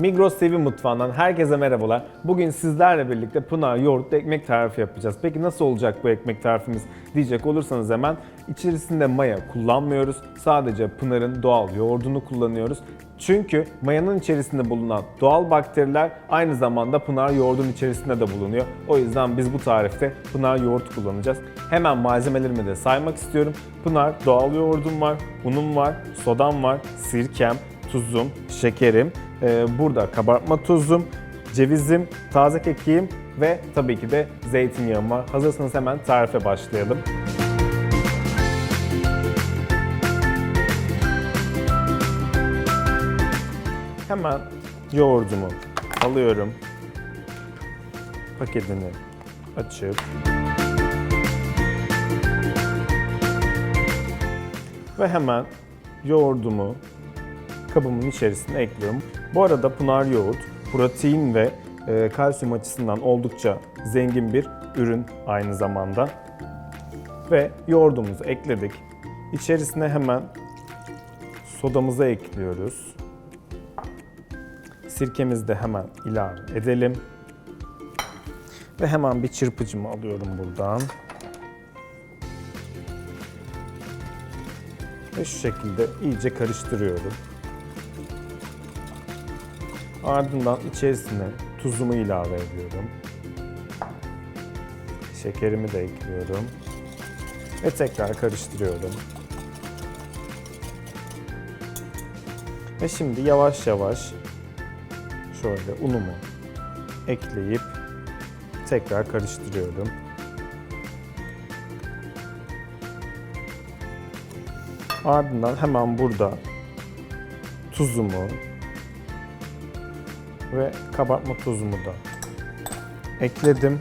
Migros Sevi Mutfağı'ndan herkese merhabalar. Bugün sizlerle birlikte Pınar yoğurtlu ekmek tarifi yapacağız. Peki nasıl olacak bu ekmek tarifimiz diyecek olursanız hemen içerisinde maya kullanmıyoruz. Sadece Pınar'ın doğal yoğurdunu kullanıyoruz. Çünkü mayanın içerisinde bulunan doğal bakteriler aynı zamanda Pınar yoğurdun içerisinde de bulunuyor. O yüzden biz bu tarifte Pınar yoğurt kullanacağız. Hemen malzemelerimi de saymak istiyorum. Pınar doğal yoğurdum var, unum var, sodam var, sirkem, tuzum, şekerim, ee, burada kabartma tuzum, cevizim, taze kekiğim ve tabii ki de zeytinyağım var. Hazırsanız hemen tarife başlayalım. Hemen yoğurdumu alıyorum. Paketini açıp ve hemen yoğurdumu kabımın içerisine ekliyorum. Bu arada Pınar yoğurt protein ve e, kalsiyum açısından oldukça zengin bir ürün aynı zamanda. Ve yoğurdumuzu ekledik. İçerisine hemen sodamızı ekliyoruz. Sirkemizi de hemen ilave edelim. Ve hemen bir çırpıcımı alıyorum buradan. Ve şu şekilde iyice karıştırıyorum. Ardından içerisine tuzumu ilave ediyorum. Şekerimi de ekliyorum. Ve tekrar karıştırıyorum. Ve şimdi yavaş yavaş şöyle unumu ekleyip tekrar karıştırıyorum. Ardından hemen burada tuzumu ve kabartma tuzumu da ekledim.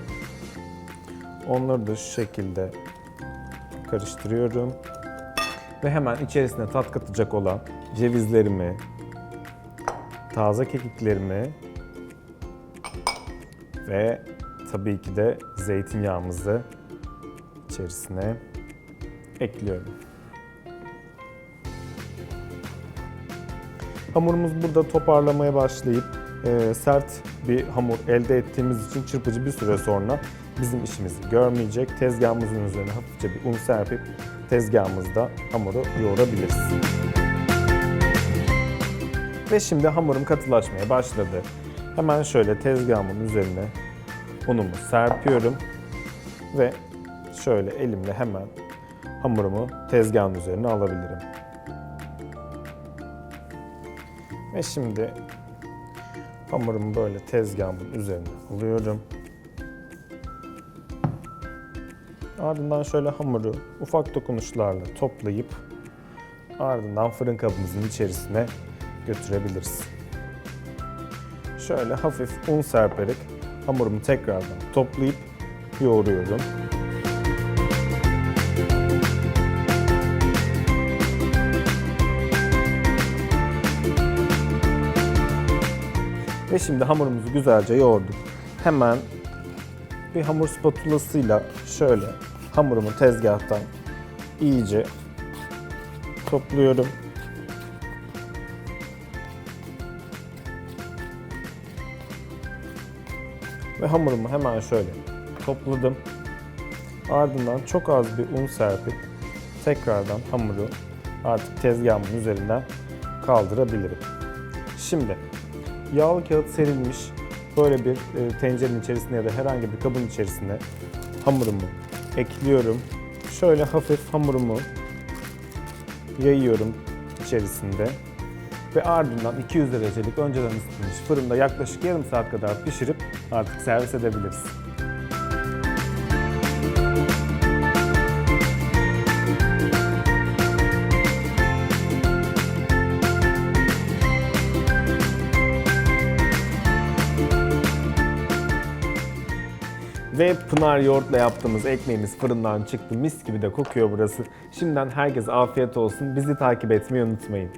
Onları da şu şekilde karıştırıyorum. Ve hemen içerisine tat katacak olan cevizlerimi, taze kekiklerimi ve tabii ki de zeytinyağımızı içerisine ekliyorum. Hamurumuz burada toparlamaya başlayıp e, sert bir hamur elde ettiğimiz için çırpıcı bir süre sonra bizim işimizi görmeyecek. Tezgahımızın üzerine hafifçe bir un serpip tezgahımızda hamuru yoğurabiliriz. Ve şimdi hamurum katılaşmaya başladı. Hemen şöyle tezgahımın üzerine unumu serpiyorum ve şöyle elimle hemen hamurumu tezgahın üzerine alabilirim. Ve şimdi hamurumu böyle tezgahımın üzerine alıyorum. Ardından şöyle hamuru ufak dokunuşlarla toplayıp ardından fırın kabımızın içerisine götürebiliriz. Şöyle hafif un serperek hamurumu tekrardan toplayıp yoğuruyorum. Ve şimdi hamurumuzu güzelce yoğurduk. Hemen bir hamur spatulasıyla şöyle hamurumu tezgahtan iyice topluyorum. Ve hamurumu hemen şöyle topladım. Ardından çok az bir un serpip tekrardan hamuru artık tezgahımın üzerinden kaldırabilirim. Şimdi yağlı kağıt serilmiş böyle bir e, tencerenin içerisine ya da herhangi bir kabın içerisine hamurumu ekliyorum. Şöyle hafif hamurumu yayıyorum içerisinde ve ardından 200 derecelik önceden ısıtılmış fırında yaklaşık yarım saat kadar pişirip artık servis edebiliriz. Ve Pınar yoğurtla yaptığımız ekmeğimiz fırından çıktı. Mis gibi de kokuyor burası. Şimdiden herkese afiyet olsun. Bizi takip etmeyi unutmayın.